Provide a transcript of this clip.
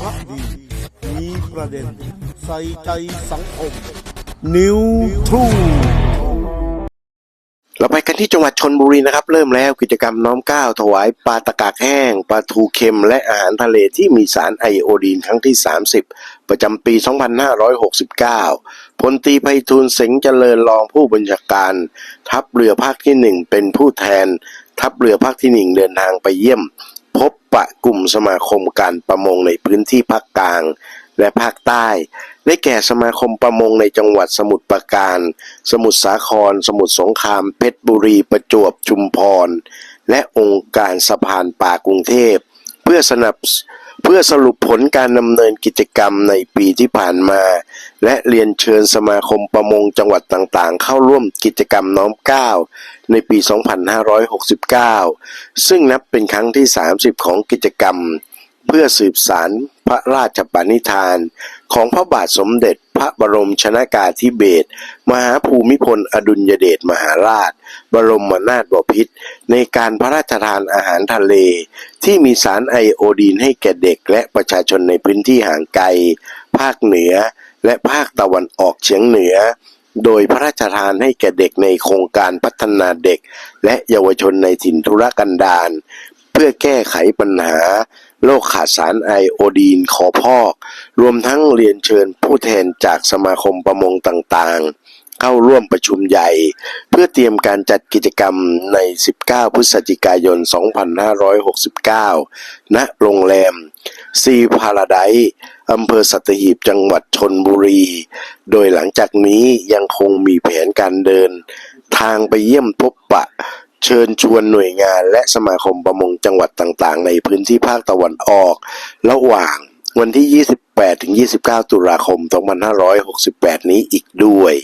ระดีมีประเด็น ใส่ใจสังคม นิวทรูเราไปกันที่จังหวัดชนบุรีนะครับ เริ่มแล้วกิจกรรมน้อมก้าวถวายปลาตะกากแห้งปลาทูเค็ม และอาหารทะเลที่มีสารไอโอดีนครั้งที่ 30 ประจำปี 2569 พลตีไพฑูรย์เสงเจริญรองผู้บัญชาการ ทัพเรือภาคที่หนึ่งเป็นผู้แทน ทัพเรือภาคที่หนึ่งเดินทางไปเยี่ยม พบปะกลุ่มสมาคมการประมงในพื้นที่ภาคกลาง และภาคใต้ ได้แก่สมาคมประมงในจังหวัดสมุทรปราการ สมุทรสาคร สมุทรสงคราม เพชรบุรี ประจวบ ชุมพร และองค์การสะพานป่ากรุงเทพ เพื่อสนับส เพื่อสรุปผลการดำเนินกิจกรรมในปีที่ผ่านมา และเรียนเชิญสมาคมประมงจังหวัดต่างๆ เข้าร่วมกิจกรรมน้อมเก้าในปี 2569 ซึ่งนับเป็นครั้งที่ 30 ของกิจกรรม เพื่อสืบสารพระราชปณิธาน ของพระบาทสมเด็จพระบรมชนากาธิเบศรมหาภูมิพลอดุลยเดชมหาราช บรมนาถบพิตรในการพระราชทานอาหารทะเล ที่มีสารไอโอดีนให้แก่เด็กและประชาชนในพื้นที่ห่างไกล ภาคเหนือและภาคตะวันออกเฉียงเหนือ โดยพระราชทานให้แก่เด็กในโครงการพัฒนาเด็ก และเยาวชนในถิ่นทุรกันดารเพื่อแก้ไขปัญหา โรคขาดสารไอโอดีนขอพอก รวมทั้งเรียนเชิญผู้แทนจากสมาคมประมงต่างๆ เข้าร่วมประชุมใหญ่ เพื่อเตรียมการจัดกิจกรรมใน 19 พฤศจิกายน 2569 ณ โรงแรม ซีพาราไดอำเภอสัตหีบจังหวัดชนบุรี โดยหลังจากนี้ยังคงมีแผนการเดิน ทางไปเยี่ยมพบปะ เชิญชวนหน่วยงานและสมาคมประมงจังหวัดต่างๆ ในพื้นที่ภาคตะวันออก ระหว่างวันที่ 28-29 ตุลาคม 2568 นี้อีกด้วย